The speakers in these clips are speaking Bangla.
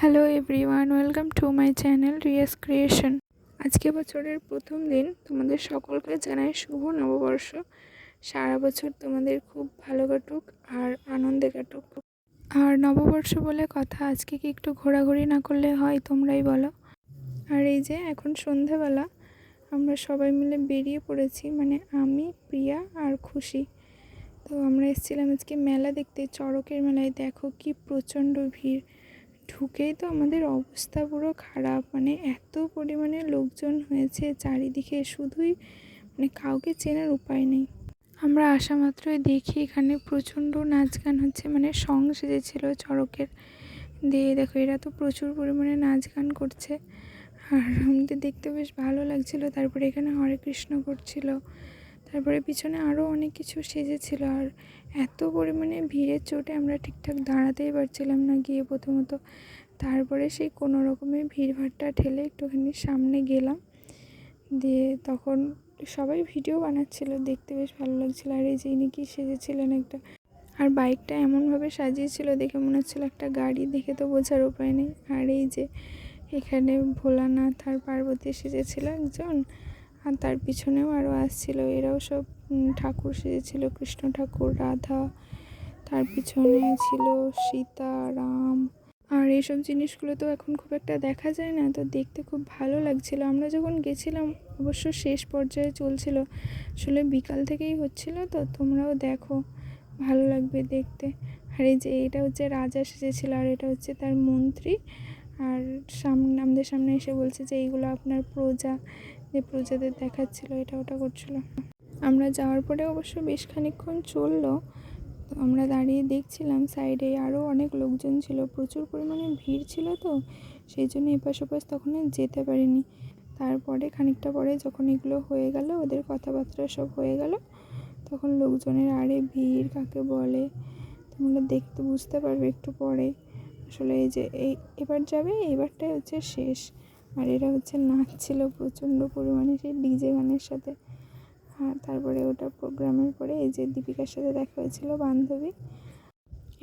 Hello everyone, welcome to my channel Riyas creation. আজকে বছরের প্রথম দিন, তোমাদের সকলকে জানাই শুভ নববর্ষ। সারা বছর তোমাদের খুব ভালো কাটুক আর আনন্দে কাটুক। আর নববর্ষ বলে কথা, আজকে কি একটু ঘোরাঘুরি না করলে হয় তোমরাই বলো? আর এই যে এখন সন্ধেবেলা, আমরা সবাই মিলে বেরিয়ে পড়েছি মানে আমি, প্রিয়া আর খুশি। তো আমরা এসেছিলাম আজকে মেলা দেখতে, চড়কের মেলায়। দেখো কি প্রচণ্ড ভিড়। ঢুকেই তো আমাদের অবস্থা পুরো খারাপ। মানে এত পরিমাণে লোকজন হয়েছে চারিদিকে, শুধুই মানে কাউকে চেনার উপায় নেই। আমরা আসা মাত্রই দেখি এখানে প্রচণ্ড নাচ গান হচ্ছে মানে সং সেজেছিল চড়কের। দিয়ে দেখো, এরা তো প্রচুর পরিমাণে নাচ গান করছে। আর আমাদের দেখতে বেশ ভালো লাগছিল। তারপরে এখানে হরে কৃষ্ণ করছিল। তারপরে পিছনে আরও অনেক কিছু সেজেছিল আর এত পরিমাণে ভিড়ের চোটে আমরা ঠিকঠাক দাঁড়াতেই পারছিলাম না গিয়ে প্রথমত। তারপরে সেই কোনো রকমের ভিড়ভাড়টা ঠেলে একটুখানি সামনে গেলাম। দিয়ে তখন সবাই ভিডিও বানাচ্ছিল, দেখতে বেশ ভালো লাগছিল। আর এই যে ইনি কি সেজেছিলেন একটা, আর বাইকটা এমনভাবে সাজিয়েছিল দেখে মনে হচ্ছিল একটা গাড়ি, দেখে তো বোঝার উপায় নেই। আর এই যে এখানে ভোলানাথ আর পার্বতী সেজেছিল একজন। আর তার পিছনেও আরও আসছিল। এরাও সব ঠাকুর সেজেছিল, কৃষ্ণ ঠাকুর, রাধা, তার পিছনে ছিল সীতা, রাম। আর এইসব জিনিসগুলো তো এখন খুব একটা দেখা যায় না, তো দেখতে খুব ভালো লাগছিল। আমরা যখন গেছিলাম, অবশ্য শেষ পর্যায়ে চলছিল। আসলে বিকাল থেকেই হচ্ছিল, তো তোমরাও দেখো, ভালো লাগবে দেখতে। আর এই যে, এটা হচ্ছে রাজা সেজেছিল, আর এটা হচ্ছে তার মন্ত্রী। আর সামনে আমাদের সামনে এসে বলছে যে, এইগুলো আপনার প্রজা। যে প্রজাদের দেখাচ্ছিল, এটা ওটা করছিল। আমরা যাওয়ার পরে অবশ্য বেশ খানিকক্ষণ চলল। আমরা দাঁড়িয়ে দেখছিলাম সাইডে আরও অনেক লোকজন ছিল। প্রচুর পরিমাণে ভিড় ছিল তো, সেই জন্য এপাশ ওপাশ তখন আর যেতে পারিনি। তারপরে খানিকটা পরে যখন এগুলো হয়ে গেল, ওদের কথাবার্তা সব হয়ে গেল, তখন লোকজনের আরে ভিড় কাকে বলে? তোমরা দেখতে বুঝতে পারবে একটু পরে। আসলে এই যে, এই, এবার যাবে, এবারটাই হচ্ছে শেষ। আর এরা হচ্ছে নাচছিল প্রচণ্ড পরিমাণে সেই ডিজে গানের সাথে। আর তারপরে ওটা প্রোগ্রামের পরে এই যে দীপিকার সাথে দেখা হয়েছিল বান্ধবী।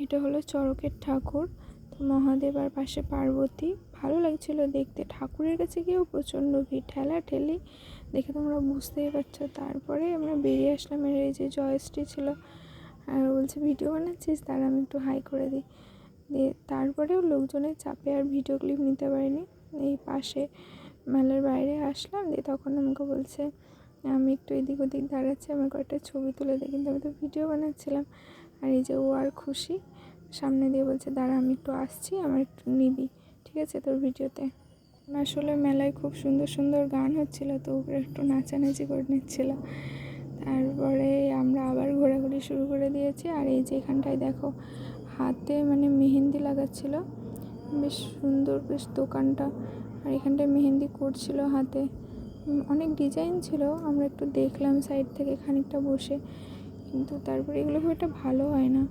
এটা হলো চড়কের ঠাকুর, তো মহাদেব আর পাশে পার্বতী। ভালো লাগছিল দেখতে। ঠাকুরের কাছে গিয়েও প্রচণ্ড ভিড়। ঠেলা ঠেলি দেখে তোমরা বুঝতেই পারছ। তারপরে আমরা বেরিয়ে আসলাম এর এই যে জয়শ্রী ছিল। আর বলছে, ভিডিও বানাচ্ছিস? তার আমি একটু হাই করে দিই। দিয়ে তারপরেও লোকজনের চাপে আর ভিডিও ক্লিপ নিতে পারিনি। এই পাশে মেলার বাইরে আসলাম দিয়ে তখন আমাকে বলছে, আমি একটু এদিক ওদিক দাঁড়াচ্ছি আমার কয়েকটা ছবি তুলে দিই কিন্তু আমি তো ভিডিও বানাচ্ছিলাম। আর এই যে ও আর খুশি, সামনে দিয়ে বলছে, দাঁড়া, আমি একটু আসছি, আমার একটু নিবি। ঠিক আছে তোর ভিডিওতে। আসলে মেলায় খুব সুন্দর সুন্দর গান হচ্ছিল, তো ওপরে একটু নাচানাচি করে নিচ্ছিল। তারপরে আমরা আবার ঘোরাঘুরি শুরু করে দিয়েছি। আর এই যে এখানটায় দেখো, হাতে মানে মেহেন্দি লাগাচ্ছিল। বেশ সুন্দর, বেশ দোকানটা। আর এখানটায় মেহেন্দি করছিল হাতে। অনেক ডিজাইন ছিল, আমরা একটু দেখলাম সাইড থেকে খানিকটা বসে। কিন্তু তারপরে এগুলো খুব একটা ভালো হয় না।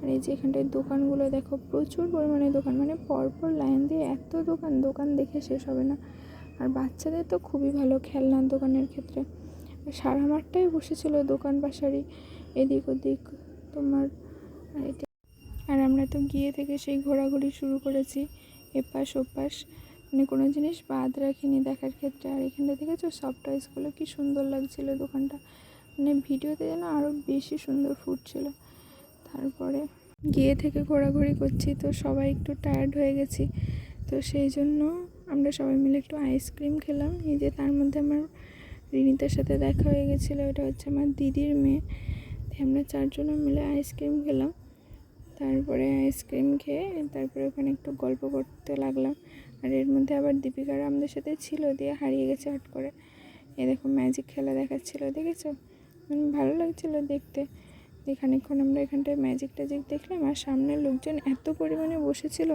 আর এই যে এখানটায় দোকানগুলো, দেখো প্রচুর পরিমাণে দোকান। মানে পরপর লাইন দিয়ে এত দোকান দোকান দেখে শেষ হবে না। আর বাচ্চাদের তো খুবই ভালো খেলনার দোকানের ক্ষেত্রে। সারা মাঠটাই বসেছিল দোকান পাশারি এদিক ওদিক তোমার আমরা তো গিয়ে থেকে সেই ঘোরাঘুরি শুরু করেছি, এপাশ ওপাশ। মানে কোনো জিনিস বাদ রাখিনি দেখার ক্ষেত্রে। আর এখানটা দেখেছ? সফট টয়েসগুলো কী সুন্দর লাগছিল দোকানটা। মানে ভিডিওতে যেন আরও বেশি সুন্দর ফুটছিল। তারপরে গিয়ে থেকে ঘোরাঘুরি করছি, তো সবাই একটু টায়ার্ড হয়ে গেছি। তো সেই জন্য আমরা সবাই মিলে একটু আইসক্রিম খেলাম। এই যে তার মধ্যে আমার রিনিতার সাথে দেখা হয়ে গেছিল। এটা হচ্ছে আমার দিদির মেয়ে। আমরা চারজনে মিলে আইসক্রিম খেলাম। তারপরে আইসক্রিম খেয়ে তারপরে ওখানে একটু গল্প করতে লাগলাম। আর এর মধ্যে আবার দীপিকার আমাদের সাথে ছিল, দিয়ে হারিয়ে গেছে হট করে। এ দেখো ম্যাজিক খেলা দেখাচ্ছিলো, দেখেছ? মানে ভালো লাগছিল দেখতে। খানিকক্ষণ আমরা এখানটায় ম্যাজিক ট্যাজিক দেখলাম, আর সামনের লোকজন এত পরিমাণে বসেছিল,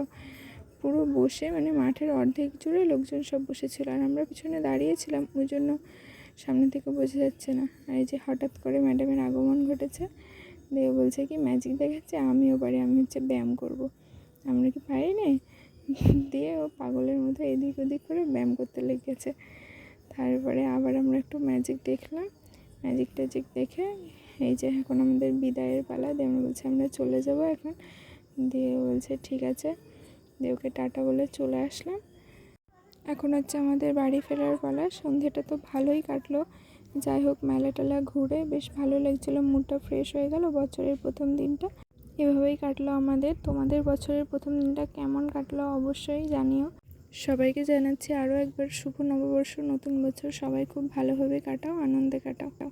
পুরো বসে মানে মাঠের অর্ধেক জুড়ে লোকজন সব বসেছিল। আর আমরা পিছনে দাঁড়িয়েছিলাম, ওই জন্য সামনে থেকে বোঝা যাচ্ছে না। আর এই যে হঠাৎ করে ম্যাডামের আগমন ঘটেছে দিয়ে বলছে কি ম্যাজিক দেখাচ্ছে, আমিও পারি, আমি হচ্ছে ব্যায়াম করব। আমরা কি পারি না দিয়ে ও পাগলের মতো এদিক ওদিক করে ব্যায়াম করতে লেগেছে। তারপরে আবার আমরা একটু ম্যাজিক দেখলাম। ম্যাজিক ট্যাজিক দেখে এই যে এখন আমাদের বিদায়ের পালা, দিয়ে আমরা বলছি, আমরা চলে যাব এখন। দিয়ে বলছে, ঠিক আছে। দিয়ে ওকে টাটা বলে চলে আসলাম। এখন হচ্ছে আমাদের বাড়ি ফেরার পালা। সন্ধেটা তো ভালোই কাটলো। যাই হোক মেলা টেলা ঘুরে বেশ ভালো লাগছিল মুডটা ফ্রেশ হয়ে গেল বছরের প্রথম দিনটা। এভাবেই কাটলো আমাদের। তোমাদের বছরের প্রথম দিনটা কেমন কাটলো অবশ্যই জানিও। সবাইকে জানাচ্ছি আরও একবার শুভ নববর্ষ, নতুন বছর। সবাই খুব ভালোভাবে কাটাও, আনন্দে কাটাও।